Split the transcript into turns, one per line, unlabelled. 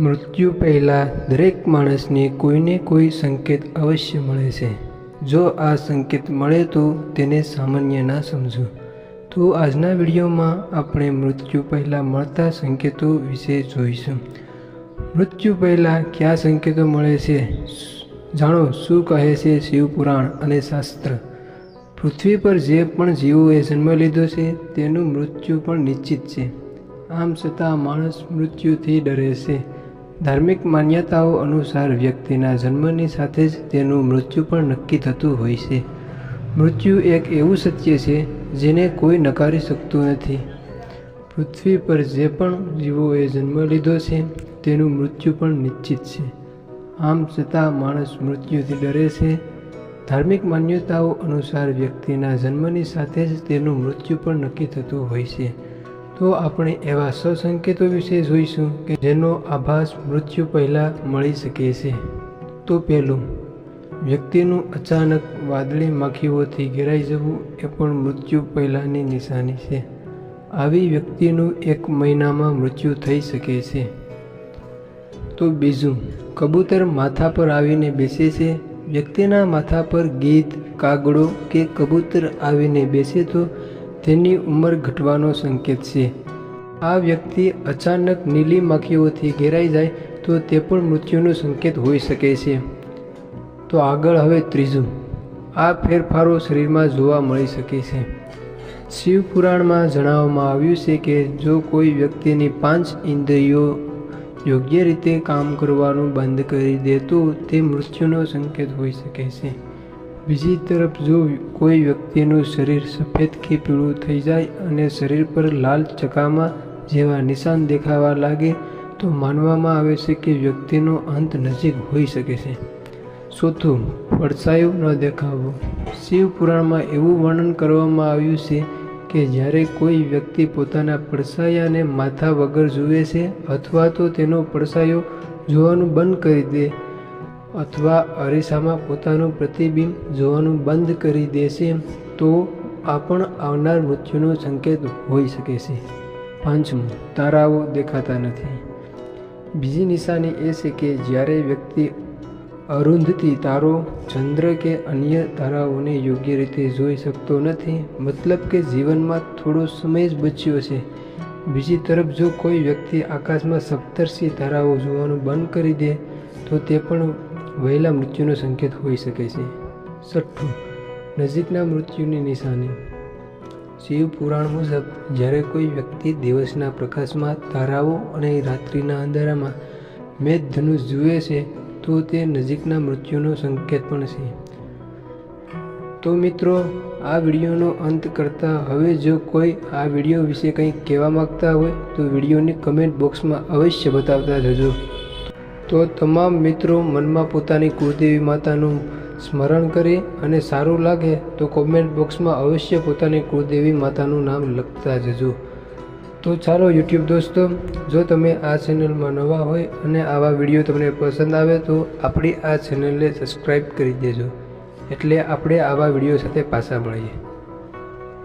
મૃત્યુ પહેલાં દરેક માણસને કોઈને કોઈ સંકેત અવશ્ય મળે છે. જો આ સંકેત મળે તો તેને સામાન્ય ના સમજો તો આજના વિડીયોમાં આપણે મૃત્યુ પહેલાં મળતા સંકેતો વિશે જોઈશું. મૃત્યુ પહેલાં કયા સંકેતો મળે છે? જાણો, શું કહે છે શિવપુરાણ અને શાસ્ત્ર? પૃથ્વી પર જે પણ જીવોએ જન્મ લીધો છે, તેનું મૃત્યુ પણ નિશ્ચિત છે. આમ છતાં માણસ મૃત્યુથી ડરે છે. ધાર્મિક માન્યતાઓ અનુસાર વ્યક્તિના જન્મની સાથે જ તેનું મૃત્યુ પણ નક્કી થતું હોય છે. મૃત્યુ એક એવું સત્ય છે જેને કોઈ નકારી શકતું નથી. પૃથ્વી પર જે પણ જીવોએ જન્મ લીધો છે, તેનું મૃત્યુ પણ નિશ્ચિત છે. આમ છતાં માણસ મૃત્યુથી ડરે છે. ધાર્મિક માન્યતાઓ અનુસાર વ્યક્તિના જન્મની સાથે જ તેનું મૃત્યુ પણ નક્કી થતું હોય છે. તો આપણે એવા સંકેતો વિશે જોઈશું કે જેનો આભાસ મૃત્યુ પહેલાં મળી શકે છે. તો પહેલું, વ્યક્તિનું અચાનક વાદળી માખીઓથી ઘેરાઈ જવું એ પણ મૃત્યુ પહેલાંની નિશાની છે. આવી વ્યક્તિનું એક મહિનામાં મૃત્યુ થઈ શકે છે. તો બીજું, કબૂતર માથા પર આવીને બેસે છે. વ્યક્તિના માથા પર ગીધ કાગડો કે કબૂતર આવીને બેસે તો તેની ઉંમર ઘટવાનો સંકેત છે. આ વ્યક્તિ અચાનક નીલી માખીઓથી ઘેરાઈ જાય તો તે પણ મૃત્યુનો સંકેત હોઈ શકે છે. તો આગળ હવે ત્રીજું. આ ફેરફારો શરીરમાં જોવા મળી શકે છે. શિવ પુરાણમાં જણાવવામાં આવ્યું છે કે જો કોઈ વ્યક્તિની પાંચ ઇન્દ્રિયો યોગ્ય રીતે કામ કરવાનું બંધ કરી દે તો તે મૃત્યુનો સંકેત હોઈ શકે છે. બીજી તરફ જો કોઈ વ્યક્તિનું શરીર સફેદ કે પીળું થઈ જાય અને શરીર પર લાલ ચકામા જેવા નિશાન દેખાવા લાગે તો માનવામાં આવે છે કે વ્યક્તિનો અંત નજીક હોઈ શકે છે. ચોથું પડછાયું ન દેખાવું. શિવ પુરાણમાં એવું વર્ણન કરવામાં આવ્યું છે કે જ્યારે કોઈ વ્યક્તિ પોતાના પડછાયાને માથા વગર જુએ છે અથવા તો તેનો પડછાયો જોવાનું બંધ કરી દે અથવા અરીસામાં પોતાનું પ્રતિબિંબ જોવાનું બંધ કરી દેશે તો આ પણ આવનાર મૃત્યુનો સંકેત હોઈ શકે છે. પાંચમું તારાઓ દેખાતા નથી. બીજી નિશાની એ છે કે જ્યારે વ્યક્તિ અરુંધતી તારો, ચંદ્ર કે અન્ય તારાઓને યોગ્ય રીતે જોઈ શકતો નથી, મતલબ કે જીવનમાં થોડો સમય જ બચ્યો છે. બીજી તરફ, જો કોઈ વ્યક્તિ આકાશમાં સપ્તર્ષી તારાઓ જોવાનું બંધ કરી દે, તો તે પણ વહેલા મૃત્યુનો સંકેત હોઈ શકે છે. છઠ્ઠું, નજીકના મૃત્યુની નિશાની. શિવ પુરાણ મુજબ જ્યારે કોઈ વ્યક્તિ દિવસના પ્રકાશમાં તારાઓ અને રાત્રિના અંધારામાં મેઘ ધનુષ જુએ છે, તો તે નજીકના મૃત્યુનો સંકેત પણ છે. તો મિત્રો, આ વિડીયોનો અંત કરતાં હવે જો કોઈ આ વીડિયો વિશે કંઈ કહેવા માગતા હોય, તો વિડીયોની કમેન્ટ બોક્સમાં અવશ્ય બતાવતા જજો તો તમામ મિત્રો, મનમાં પોતાની કુળદેવી માતાનું સ્મરણ કરી અને સારું લાગે તો કોમેન્ટ બોક્સમાં અવશ્ય પોતાની કુળદેવી માતાનું નામ લખતા જજો. તો ચાલો યુટ્યુબ દોસ્તો, જો તમે આ ચેનલમાં નવા હોય અને આવા વીડિયો તમને પસંદ આવે તો આપણી આ ચેનલને સબસ્ક્રાઈબ કરી દેજો. એટલે આપણે આવા વીડિયો સાથે પાછા મળીએ.